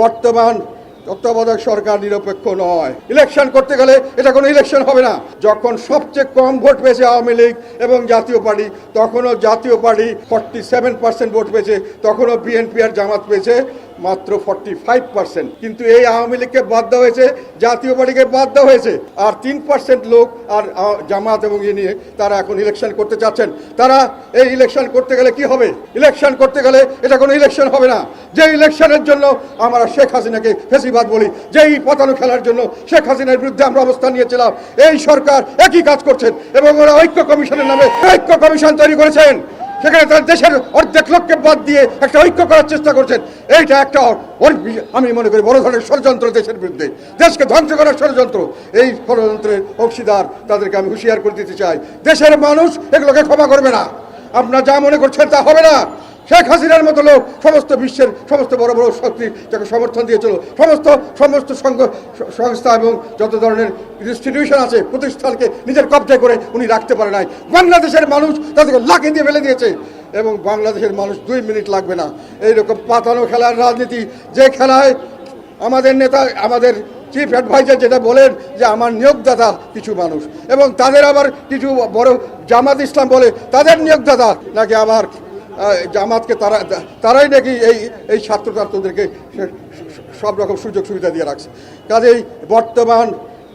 বর্তমান তত্ত্বাবধায়ক সরকার নিরপেক্ষ নয়। ইলেকশন করতে গেলে এটা কোনো ইলেকশন হবে না। যখন সবচেয়ে কম ভোট পেয়েছে আওয়ামী লীগ এবং জাতীয় পার্টি, তখনও Jatiya party forty seven percent vote পেয়েছে, তখনও বিএনপি আর জামাত পেয়েছে। মাত্র ফর্টি ফাইভ পার্সেন্ট কিন্তু এই আওয়ামী লীগকে বাদ দেওয়া হয়েছে, জাতীয় পার্টিকে বাদ দেওয়া হয়েছে। আর তিন পার্সেন্ট লোক আর জামাত এবং ইয়ে নিয়ে তারা এখন ইলেকশন করতে চাচ্ছেন। তারা এই ইলেকশন করতে গেলে কি হবে? ইলেকশন করতে গেলে এটা কোনো ইলেকশন হবে না। যে ইলেকশনের জন্য আমরা শেখ হাসিনাকে ফেসিবাদ বলি, যেই পতানো খেলার জন্য শেখ হাসিনার বিরুদ্ধে আমরা অবস্থান নিয়েছিলাম, এই সরকার একই কাজ করছেন এবং ওরা ঐক্য কমিশনের নামে ঐক্য কমিশন তৈরি করেছেন। সেখানে তার দেশের অর্ধেক লোককে বাদ দিয়ে একটা ঐক্য করার চেষ্টা করছেন। এইটা একটা আমি মনে করি বড় ধরনের ষড়যন্ত্র দেশের বিরুদ্ধে। দেশকে ধ্বংস করার ষড়যন্ত্র। এই ষড়যন্ত্রের অংশীদার তাদেরকে আমি হুঁশিয়ার করে দিতে চাই। দেশের মানুষ এগুলোকে ক্ষমা করবে না। আপনার যা মনে করছেন তা হবে না। শেখ হাসিনার মতো লোক সমস্ত বিশ্বের সমস্ত বড় বড় শক্তি যাকে সমর্থন দিয়েছিল সমস্ত সমস্ত সংস্থা এবং যত ধরনের ইনস্টিটিউশন আছে প্রতিষ্ঠানকে নিজের কবজায় করে উনি রাখতে পারে নাই। বাংলাদেশের মানুষ তাদেরকে লাখে দিয়ে ফেলে দিয়েছে এবং বাংলাদেশের মানুষ দুই মিনিট লাগবে না। এইরকম পাতানো খেলার রাজনীতি যে খেলায় আমাদের নেতা আমাদের চিফ অ্যাডভাইজার যেটা বলেন যে আমার নিয়োগদাতা কিছু মানুষ। এবং তাদের আবার কিছু বড় জামাত ইসলাম বলে তাদের নিয়োগদাতা নাকি আহ, জামাতকে তারা, তারাই নাকি এই এই ছাত্র ছাত্রদেরকে সব রকম সুযোগ সুবিধা দিয়ে রাখছে। কাজেই বর্তমান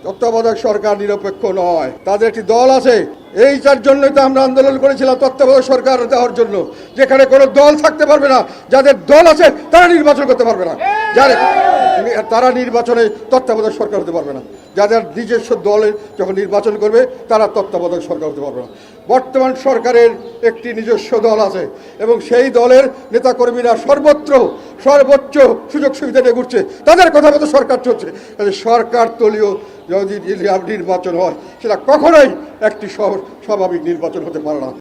তত্ত্বাবধায়ক সরকার নিরপেক্ষ নয়। তাদের একটি দল আছে এইটার জন্যই তো আমরা আন্দোলন করেছিলাম, তত্ত্বাবধায়ক সরকার দেওয়ার জন্য। যেখানে কোনো দল থাকতে পারবে না, যাদের দল আছে, তারা নির্বাচন করতে পারবে না। যারা তারা নির্বাচনে তত্ত্বাবধায়ক সরকার হতে পারবে না। যাদের নিজস্ব দলে যখন নির্বাচন করবে, তারা তত্ত্বাবধায়ক সরকার হতে পারবে না। বর্তমান সরকারের একটি নিজস্ব দল আছে এবং সেই দলের নেতাকর্মীরা সর্বত্র, সর্বোচ্চ সুযোগ সুবিধা নিয়ে ঘুরছে। তাদের কথা মতো সরকার চলছে। সরকার দলীয় যদি নির্বাচন হয়, সেটা কখনোই একটি স্ব- স্বাভাবিক নির্বাচন হতে পারে না।